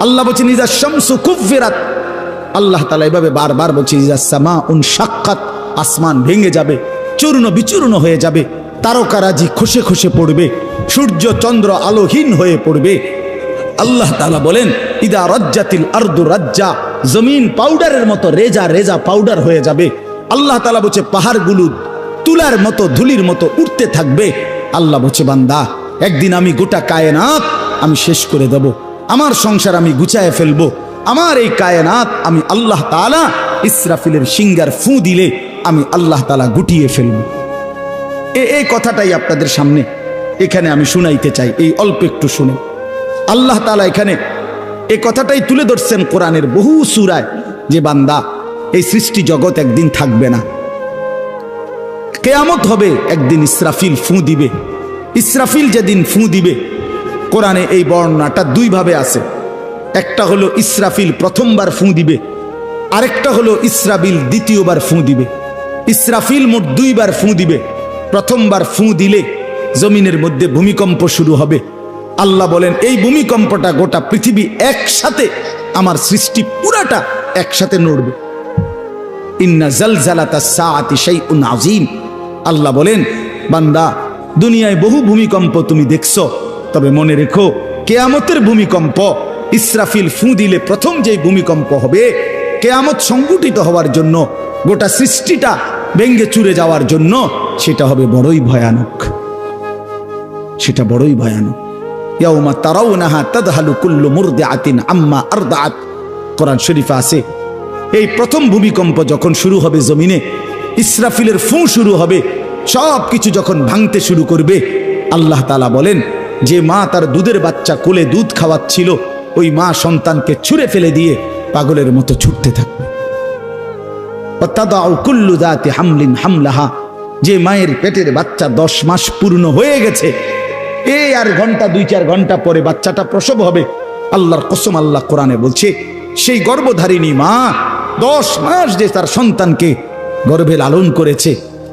আল্লাহ বলছেন আল্লাহ তালা এভাবে বারবার বলছে আসমান ভেঙে যাবে, চূর্ণ বিচূর্ণ হয়ে যাবে, তারকারাজি খসে খসে পড়বে, সূর্য চন্দ্র আলোহীন হয়ে পড়বে। আল্লাহ তালা বলেন, ইদা রজ্জাতিল আর্দু রাজ্জা। জমিন পাউডারের মতো রেজা রেজা পাউডার হয়ে যাবে। আল্লাহ তালা বলছে, পাহাড়গুলো তুলার মতো, ধুলির মতো উঠতে থাকবে। আল্লাহ বলছে, বান্দা একদিন আমি গোটা কায়নাত আমি শেষ করে দেব। আমার সংসার আমি গুছায় ফেলব। আমার এই কায়নাত আমি আল্লাহ তালা ইসরাফিলের সিঙ্গার ফু দিলে আমি আল্লাহ তালা গুটিয়ে ফেলব। এ, এই কথাটাই আপনাদের সামনে এখানে আমি শুনাইতে চাই, এই অল্প একটু শুনে। আল্লাহ তালা এখানে এই কথাটাই তুলে ধরছেন কোরআনের বহু সুরায় যে বান্দা এই সৃষ্টি জগৎ একদিন থাকবে না। কেয়ামত হবে, একদিন ইসরাফিল ফু দিবে। ইসরাফিল যেদিন ফু দিবে, কোরআনে এই বর্ণনাটা দুইভাবে আছে। একটা হলো ইসরাফিল প্রথমবার ফু দিবে, আরেকটা হলো ইসরাবিল দ্বিতীয়বার ফু দিবে। ইসরাফিল মোট দুইবার ফু দিবে, প্রথমবার ফু দিলে জমিনের মধ্যে ভূমিকম্প শুরু হবে। আল্লাহ বলেন, এই ভূমিকম্পটা গোটা পৃথিবী একসাথে, আমার সৃষ্টি পুরাটা একসাথে নড়বে। ইন্না জালজালাতা সাআতি শাইউন আযীম। আল্লাহ বলেন, বান্দা দুনিয়ায় বহু ভূমিকম্প তুমি দেখছ। তবে মনে রেখো, কেয়ামতের ভূমিকম্প, ইসরাফিল ফু দিলে প্রথম যে ভূমিকম্প হবে, কেয়ামত সংগঠিত হওয়ার জন্য, গোটা সৃষ্টিটা ভেঙ্গে চুরে যাওয়ার জন্য, সেটা হবে বড়ই ভয়ানক। সেটা বড়ই ভয়ানক। ইয়াউমা তারাউনাহা তাদহালু কুল্লু মুরদিআতিন আম্মা আরদাআত। কোরআন শরীফে আছে, এই প্রথম ভূমিকম্প যখন শুরু হবে জমিনে, ইসরাফিলের ফু শুরু হবে সব কিছু যখন ভাঙতে শুরু করবে, আল্লাহ তালা বলেন, যে মা তার দুধের বাচ্চা কোলে দুধ খাওয়াচ্ছিল, ওই মা সন্তানকে ছুঁড়ে ফেলে দিয়ে পাগলের মতো ছুটতে থাকবে। হামলিন হামলাহা, যে মায়ের পেটের বাচ্চা দশ মাস পূর্ণ হয়ে গেছে এই আর ঘণ্টা, দুই চার ঘণ্টা পরে বাচ্চাটা প্রসব হবে। আল্লাহর কসম আল্লাহ কোরআনে বলছে, সেই গর্ভধারিণী মা দশ মাস যে তার সন্তানকে গর্ভে লালন করেছে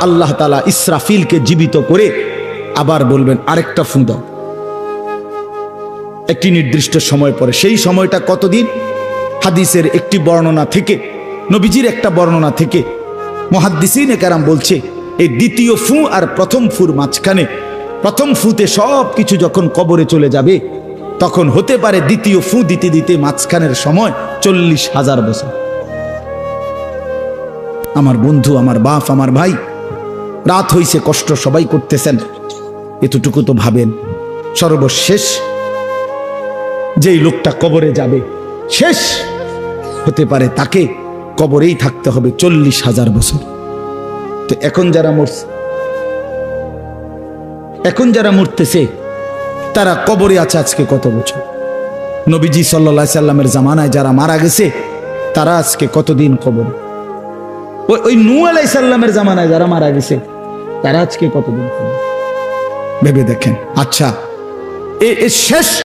আল্লাহ তালা ইসরাফিলকে জীবিত করে আবার বলবেন, আরেকটা ফুঁ দাও। একটি নির্দিষ্ট সময় পরে। সেই সময়টা কতদিন? হাদিসের একটি বর্ণনা থেকে, নবীজির একটা বর্ণনা থেকে মহাদ্দিসিন কারাম বলছে, এই দ্বিতীয় ফু আর প্রথম ফুর মাঝখানে, প্রথম ফুতে সব কিছু যখন কবরে চলে যাবে, তখন হতে পারে দ্বিতীয় ফু দিতে দিতে মাঝখানের সময় চল্লিশ হাজার বছর। আমার বন্ধু, আমার বাপ, আমার ভাই রাত হইছে, কষ্ট সবাই করতেছেন। এতটুকু তো ভাবেন। সর্বশেষ যেই লোকটা কবরে যাবে, শেষ হতে পারে তাকে কবরেই থাকতে হবে চল্লিশ হাজার বছর। তো এখন যারা মরছে এখন যারা মরতেছে, তারা কবরে আছে আজকে কত বছর? নবীজি সাল্লা সাল্লামের জামানায় যারা মারা গেছে, তারা আজকে কতদিন কবরে? ওই ওই নু আলাই সাল্লামের জামানায় যারা মারা গেছে, তারা আজকে কতদিন? ভেবে দেখেন। আচ্ছা এ শেষ